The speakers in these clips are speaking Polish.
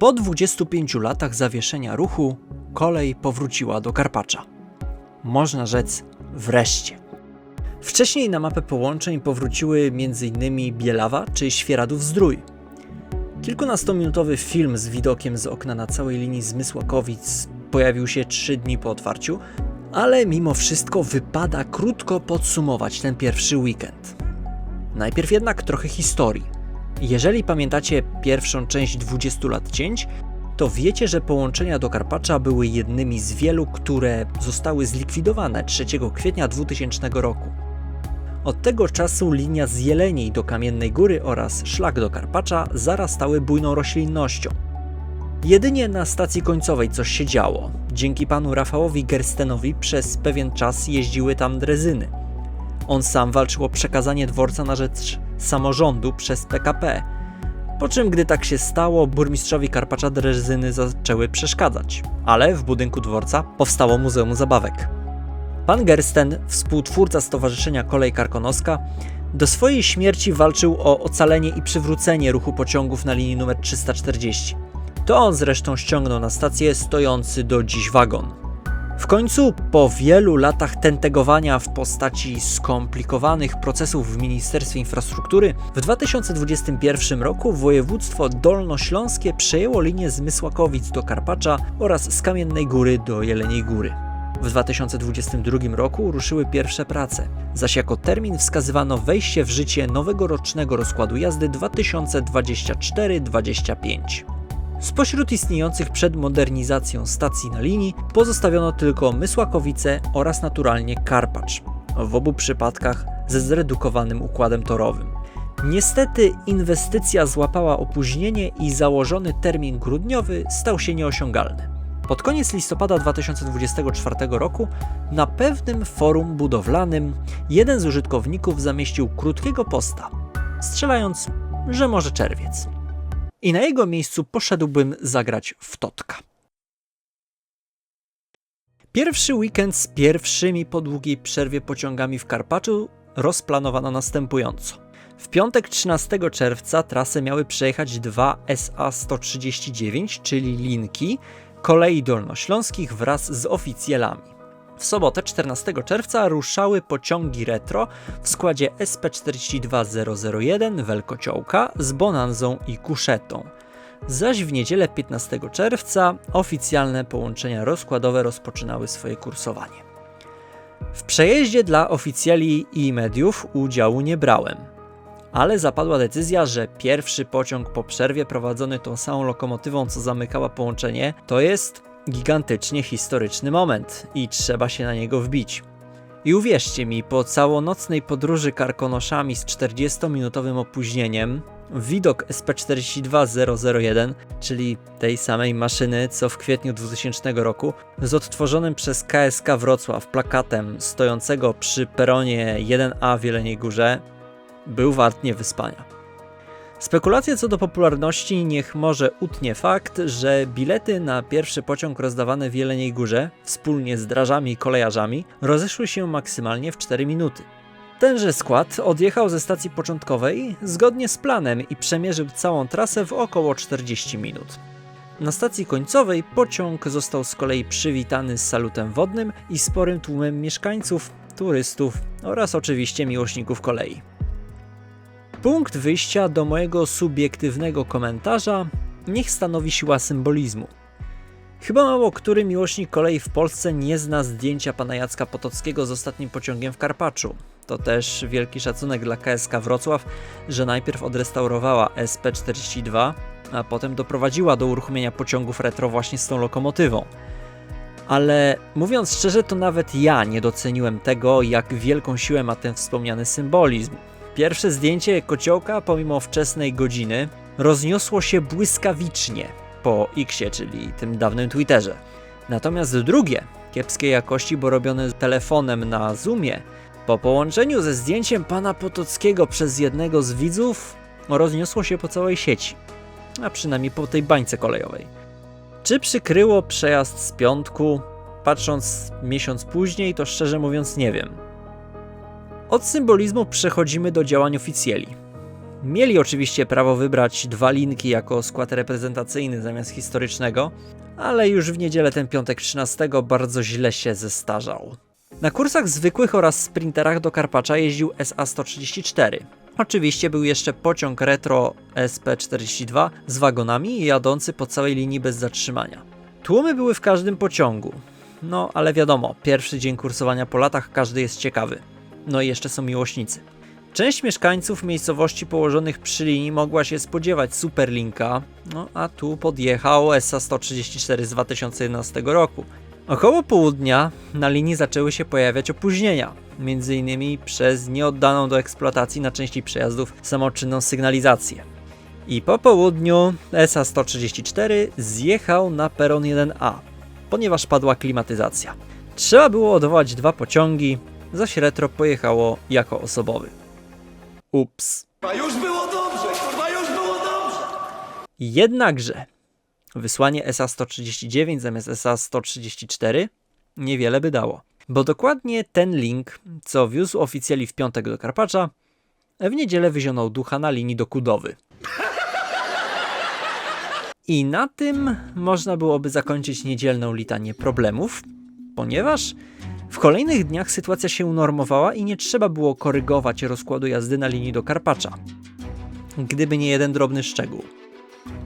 Po 25 latach zawieszenia ruchu kolej powróciła do Karpacza. Można rzec wreszcie. Wcześniej na mapę połączeń powróciły m.in. Bielawa czy Świeradów-Zdrój. Kilkunastominutowy film z widokiem z okna na całej linii Zmysłakowic pojawił się 3 dni po otwarciu, ale mimo wszystko wypada krótko podsumować ten pierwszy weekend. Najpierw jednak trochę historii. Jeżeli pamiętacie pierwszą część 20 lat cięć, to wiecie, że połączenia do Karpacza były jednymi z wielu, które zostały zlikwidowane 3 kwietnia 2000 roku. Od tego czasu linia z Jeleniej do Kamiennej Góry oraz szlak do Karpacza zarastały bujną roślinnością. Jedynie na stacji końcowej coś się działo. Dzięki panu Rafałowi Gerstenowi przez pewien czas jeździły tam drezyny. On sam walczył o przekazanie dworca na rzecz samorządu przez PKP. Po czym, gdy tak się stało, burmistrzowi Karpacza drezyny zaczęły przeszkadzać. Ale w budynku dworca powstało Muzeum Zabawek. Pan Gersten, współtwórca Stowarzyszenia Kolej Karkonoska, do swojej śmierci walczył o ocalenie i przywrócenie ruchu pociągów na linii numer 340. To on zresztą ściągnął na stację stojący do dziś wagon. W końcu, po wielu latach tentegowania w postaci skomplikowanych procesów w Ministerstwie Infrastruktury, w 2021 roku województwo dolnośląskie przejęło linię z Mysłakowic do Karpacza oraz z Kamiennej Góry do Jeleniej Góry. W 2022 roku ruszyły pierwsze prace, zaś jako termin wskazywano wejście w życie nowego rocznego rozkładu jazdy 2024-25. Spośród istniejących przed modernizacją stacji na linii pozostawiono tylko Mysłakowice oraz naturalnie Karpacz, w obu przypadkach ze zredukowanym układem torowym. Niestety inwestycja złapała opóźnienie i założony termin grudniowy stał się nieosiągalny. Pod koniec listopada 2024 roku na pewnym forum budowlanym jeden z użytkowników zamieścił krótkiego posta, strzelając, że może czerwiec. I na jego miejscu poszedłbym zagrać w Totka. Pierwszy weekend z pierwszymi po długiej przerwie pociągami w Karpaczu rozplanowano następująco. W piątek 13 czerwca trasę miały przejechać dwa SA-139, czyli linki, kolei dolnośląskich wraz z oficjalami. W sobotę 14 czerwca ruszały pociągi retro w składzie SP42001 Welkociołka z Bonanzą i Kuszetą. Zaś w niedzielę 15 czerwca oficjalne połączenia rozkładowe rozpoczynały swoje kursowanie. W przejeździe dla oficjali i mediów udziału nie brałem ale zapadła decyzja, że pierwszy pociąg po przerwie prowadzony tą samą lokomotywą, co zamykała połączenie, to jest gigantycznie historyczny moment i trzeba się na niego wbić. I uwierzcie mi, po całonocnej podróży karkonoszami z 40-minutowym opóźnieniem, widok SP42001, czyli tej samej maszyny co w kwietniu 2000 roku, z odtworzonym przez KSK Wrocław plakatem stojącego przy peronie 1A w Jeleniej Górze, był wart niewyspania. Spekulacje co do popularności niech może utnie fakt, że bilety na pierwszy pociąg rozdawane w Jeleniej Górze, wspólnie z drażami i kolejarzami, rozeszły się maksymalnie w 4 minuty. Tenże skład odjechał ze stacji początkowej zgodnie z planem i przemierzył całą trasę w około 40 minut. Na stacji końcowej pociąg został z kolei przywitany z salutem wodnym i sporym tłumem mieszkańców, turystów oraz oczywiście miłośników kolei. Punkt wyjścia do mojego subiektywnego komentarza niech stanowi siła symbolizmu. Chyba mało który miłośnik kolei w Polsce nie zna zdjęcia pana Jacka Potockiego z ostatnim pociągiem w Karpaczu. To też wielki szacunek dla KSK Wrocław, że najpierw odrestaurowała SP42, a potem doprowadziła do uruchomienia pociągów retro właśnie z tą lokomotywą. Ale mówiąc szczerze, to nawet ja nie doceniłem tego, jak wielką siłę ma ten wspomniany symbolizm. Pierwsze zdjęcie kociołka, pomimo wczesnej godziny, rozniosło się błyskawicznie po Xie, czyli tym dawnym Twitterze. Natomiast drugie, kiepskiej jakości, bo robione telefonem na Zoomie, po połączeniu ze zdjęciem pana Potockiego przez jednego z widzów, rozniosło się po całej sieci, a przynajmniej po tej bańce kolejowej. Czy przykryło przejazd z piątku? Patrząc miesiąc później, to szczerze mówiąc nie wiem. Od symbolizmu przechodzimy do działań oficjeli. Mieli oczywiście prawo wybrać dwa linki jako skład reprezentacyjny zamiast historycznego, ale już w niedzielę ten piątek 13 bardzo źle się zestarzał. Na kursach zwykłych oraz sprinterach do Karpacza jeździł SA-134. Oczywiście był jeszcze pociąg retro SP-42 z wagonami jadący po całej linii bez zatrzymania. Tłumy były w każdym pociągu. No, ale wiadomo, pierwszy dzień kursowania po latach każdy jest ciekawy. No i jeszcze są miłośnicy. Część mieszkańców miejscowości położonych przy linii mogła się spodziewać Superlinka, no a tu podjechał SA-134 z 2011 roku. Około południa na linii zaczęły się pojawiać opóźnienia, m.in. przez nieoddaną do eksploatacji na części przejazdów samoczynną sygnalizację. I po południu SA-134 zjechał na peron 1A, ponieważ padła klimatyzacja. Trzeba było odwołać dwa pociągi, zaś retro pojechało jako osobowy. Ups. A już było dobrze, kurwa, już było dobrze! Jednakże wysłanie SA-139 zamiast SA-134 niewiele by dało, bo dokładnie ten link, co wiózł oficjeli w piątek do Karpacza, w niedzielę wyzionął ducha na linii do Kudowy. I na tym można byłoby zakończyć niedzielną litanię problemów, ponieważ w kolejnych dniach sytuacja się unormowała i nie trzeba było korygować rozkładu jazdy na linii do Karpacza. Gdyby nie jeden drobny szczegół.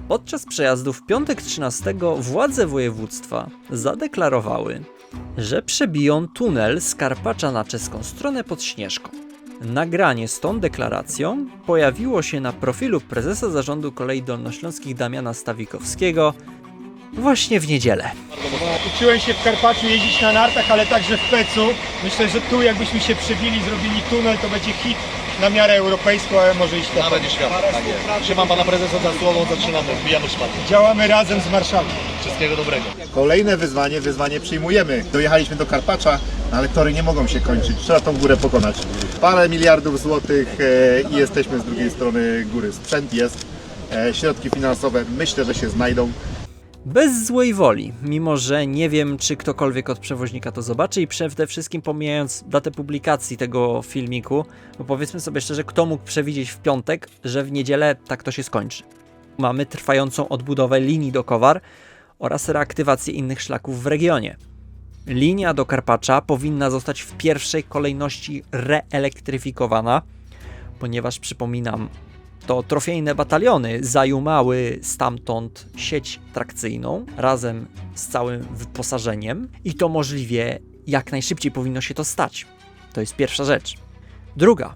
Podczas przejazdu w piątek 13 władze województwa zadeklarowały, że przebiją tunel z Karpacza na czeską stronę pod Śnieżką. Nagranie z tą deklaracją pojawiło się na profilu prezesa zarządu kolei dolnośląskich Damiana Stawikowskiego właśnie w niedzielę. Uczyłem się w Karpaczu jeździć na nartach, ale także w Pecu. Myślę, że tu jakbyśmy się przebili, zrobili tunel, to będzie hit na miarę europejską, ale może iść Nawet nie świat, tak jest. Trzymam pana prezesa za słowo, zaczynamy, wbijamy. Działamy razem z marszałkiem. Wszystkiego dobrego. Kolejne wyzwanie, wyzwanie przyjmujemy. Dojechaliśmy do Karpacza, no ale tory nie mogą się kończyć. Trzeba tą górę pokonać. Parę miliardów złotych e, i jesteśmy z drugiej strony góry. Sprzęt jest, e, środki finansowe myślę, że się znajdą. Bez złej woli, mimo że nie wiem, czy ktokolwiek od przewoźnika to zobaczy i przede wszystkim pomijając datę publikacji tego filmiku, bo powiedzmy sobie szczerze, kto mógł przewidzieć w piątek, że w niedzielę tak to się skończy. Mamy trwającą odbudowę linii do Kowar oraz reaktywację innych szlaków w regionie. Linia do Karpacza powinna zostać w pierwszej kolejności reelektryfikowana, ponieważ przypominam, to trofejne bataliony zajumały stamtąd sieć trakcyjną razem z całym wyposażeniem i to możliwie jak najszybciej powinno się to stać. To jest pierwsza rzecz. Druga.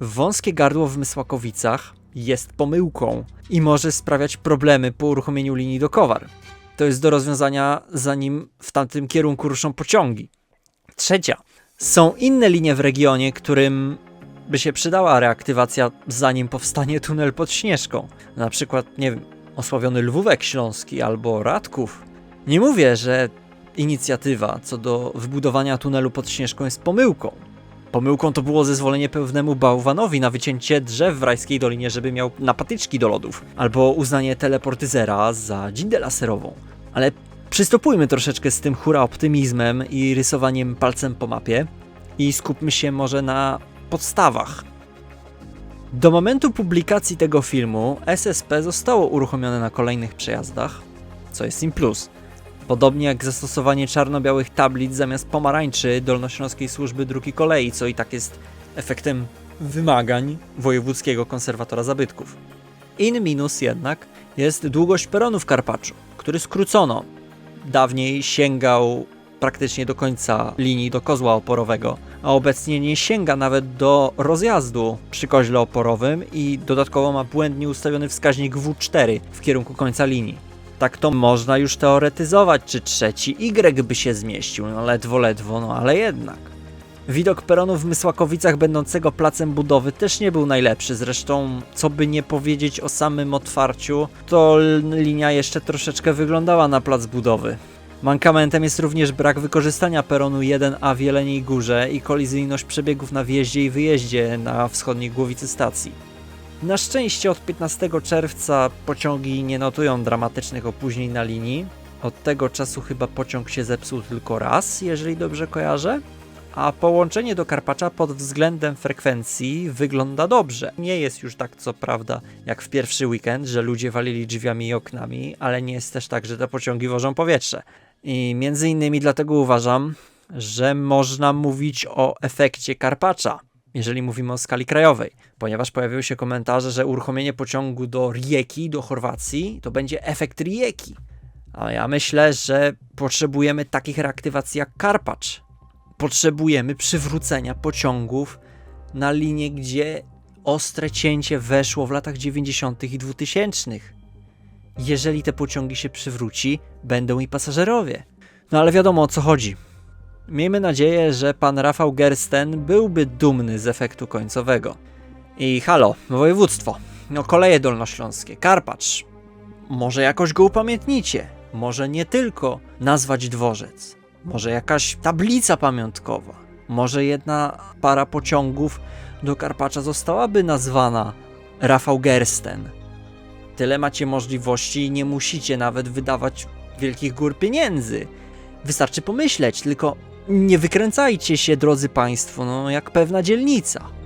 Wąskie gardło w Mysłakowicach jest pomyłką i może sprawiać problemy po uruchomieniu linii do Kowar. To jest do rozwiązania zanim w tamtym kierunku ruszą pociągi. Trzecia. Są inne linie w regionie, którym by się przydała reaktywacja, zanim powstanie tunel pod Śnieżką. Na przykład, nie wiem, osławiony Lwówek Śląski albo Radków. Nie mówię, że inicjatywa co do wybudowania tunelu pod Śnieżką jest pomyłką. Pomyłką to było zezwolenie pewnemu bałwanowi na wycięcie drzew w Rajskiej Dolinie, żeby miał napatyczki do lodów, albo uznanie teleportyzera za dzindę laserową. Ale przystopujmy troszeczkę z tym hura optymizmem i rysowaniem palcem po mapie i skupmy się może na podstawach. Do momentu publikacji tego filmu SSP zostało uruchomione na kolejnych przejazdach, co jest im plus. Podobnie jak zastosowanie czarno-białych tablic zamiast pomarańczy Dolnośląskiej Służby Dróg Kolei, co i tak jest efektem wymagań Wojewódzkiego Konserwatora Zabytków. In minus jednak jest długość peronu w Karpaczu, który skrócono. Dawniej sięgał praktycznie do końca linii do kozła oporowego, a obecnie nie sięga nawet do rozjazdu przy koźle oporowym i dodatkowo ma błędnie ustawiony wskaźnik W4 w kierunku końca linii. Tak to można już teoretyzować, czy trzeci Y by się zmieścił, no ledwo, ledwo, no ale jednak. Widok peronu w Mysłakowicach będącego placem budowy też nie był najlepszy, zresztą co by nie powiedzieć o samym otwarciu, to linia jeszcze troszeczkę wyglądała na plac budowy. Mankamentem jest również brak wykorzystania peronu 1A w Jeleniej Górze i kolizyjność przebiegów na wjeździe i wyjeździe na wschodniej głowicy stacji. Na szczęście od 15 czerwca pociągi nie notują dramatycznych opóźnień na linii. Od tego czasu chyba pociąg się zepsuł tylko raz, jeżeli dobrze kojarzę. a połączenie do Karpacza pod względem frekwencji wygląda dobrze. Nie jest już tak, co prawda, jak w pierwszy weekend, że ludzie walili drzwiami i oknami, ale nie jest też tak, że te pociągi wożą powietrze. I między innymi dlatego uważam, że można mówić o efekcie Karpacza, jeżeli mówimy o skali krajowej, ponieważ pojawiły się komentarze, że uruchomienie pociągu do Rijeki, do Chorwacji, to będzie efekt Rijeki. A ja myślę, że potrzebujemy takich reaktywacji jak Karpacz. Potrzebujemy przywrócenia pociągów na linię, gdzie ostre cięcie weszło w latach 90. i 2000. Jeżeli te pociągi się przywróci, będą i pasażerowie. No ale wiadomo o co chodzi. Miejmy nadzieję, że pan Rafał Gersten byłby dumny z efektu końcowego. I halo, województwo, no koleje dolnośląskie, Karpacz. Może jakoś go upamiętnicie. Może nie tylko nazwać dworzec. Może jakaś tablica pamiątkowa. Może jedna para pociągów do Karpacza zostałaby nazwana Rafał Gersten. Tyle macie możliwości i nie musicie nawet wydawać wielkich gór pieniędzy. Wystarczy pomyśleć, tylko nie wykręcajcie się, drodzy Państwo, no jak pewna dzielnica.